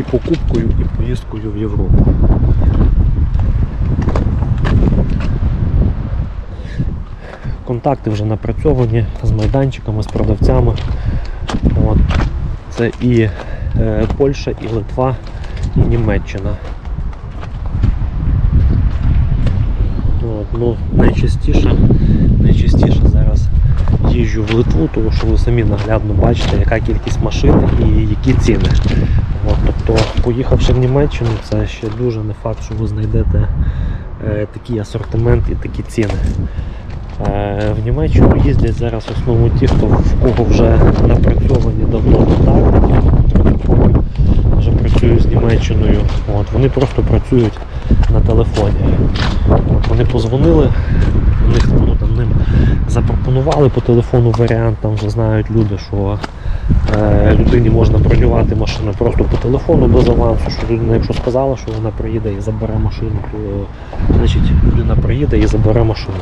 і покупкою, і поїздкою в Європу. Контакти вже напрацьовані з майданчиками, з продавцями. От. Це і е, Польща, і Литва, і Німеччина. От, ну, найчастіше, найчастіше зараз їжджу в Литву, тому що ви самі наглядно бачите, яка кількість машин і які ціни. От, тобто, поїхавши в Німеччину, це ще дуже не факт, що ви знайдете е, такий асортимент і такі ціни. Е, В Німеччину їздять зараз в основному ті, хто в кого вже напрацьовані давно контакти, вже працюють з Німеччиною. От, вони просто працюють на телефоні. От, вони позвонили, них ну, там, ним запропонували по телефону варіант, там вже знають люди, що е, людині можна бронювати машину просто по телефону без авансу, що людина, якщо сказала, що вона приїде і забере машину, то значить людина приїде і забере машину.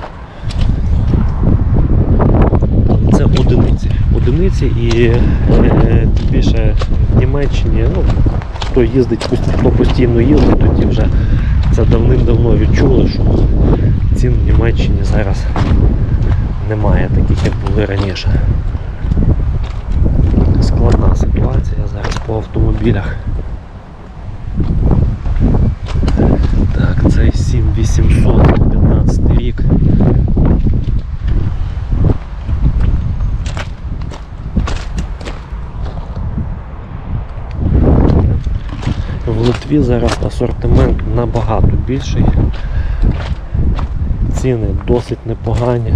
Це одиниці. Одиниці і е, тим більше в Німеччині, ну, хто їздить, хто постійно їздить, тоді вже це давним-давно відчули, що цін в Німеччині зараз немає таких, як були раніше. Ситуація зараз по автомобілях. Так, цей 7800, 15 рік. В Литві зараз асортимент набагато більший. Ціни досить непогані.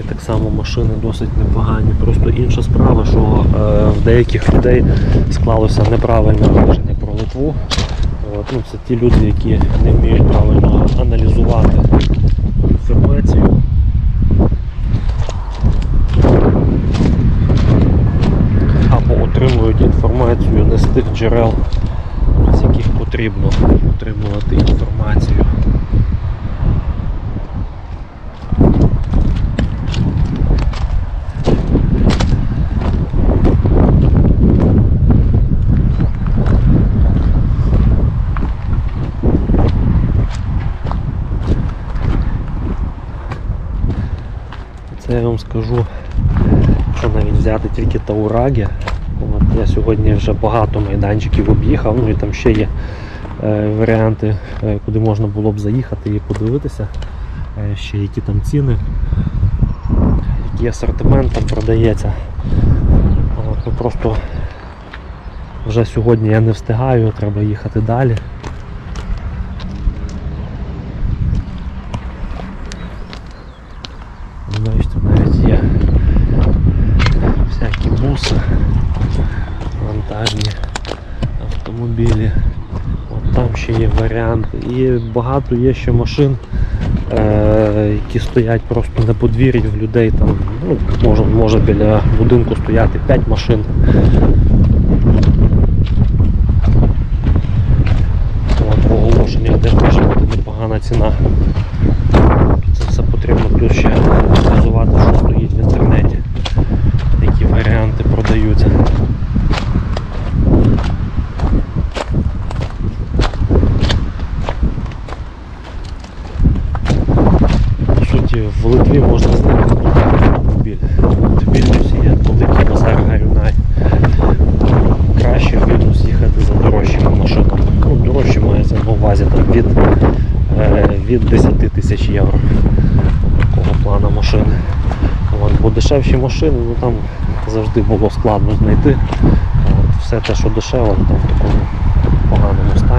От. Так само машини досить непогані. Просто інша справа, що е, в деяких людей склалося неправильне враження про Литву. От. Ну, це ті люди, які не вміють правильно аналізувати інформацію. або отримують інформацію не з тих джерел, з яких потрібно отримувати інформацію. Це я вам скажу, що навіть взяти тільки Таураги. От, я сьогодні вже багато майданчиків об'їхав, ну і там ще є е, варіанти, е, куди можна було б заїхати і подивитися, е, ще які там ціни, який асортимент там продається. От, ну, просто вже сьогодні я не встигаю, треба їхати далі. Бачите, навіть є всякі буси, вантажні автомобілі. От там ще є варіант. І багато є ще машин, е- які стоять просто на подвір'ї в людей. Там, ну, може, може біля будинку стояти 5 машин. От, в оголошеннях де може бути непогана ціна. Це все потрібно тут ще аналізувати, що стоїть в інтернеті, які варіанти продаються. По в Литві можна знайти автомобіль. В Вільнюсі є великий базар Гарюнай. Краще в Вільнюс їхати за дорожчими машинами. Ну, дорожчі мається на увазі там, від, е, від 10 тисяч євро такого плану машини. От, бо дешевші машини, ну там завжди було складно знайти. От, все те, що дешево, там в такому поганому стані.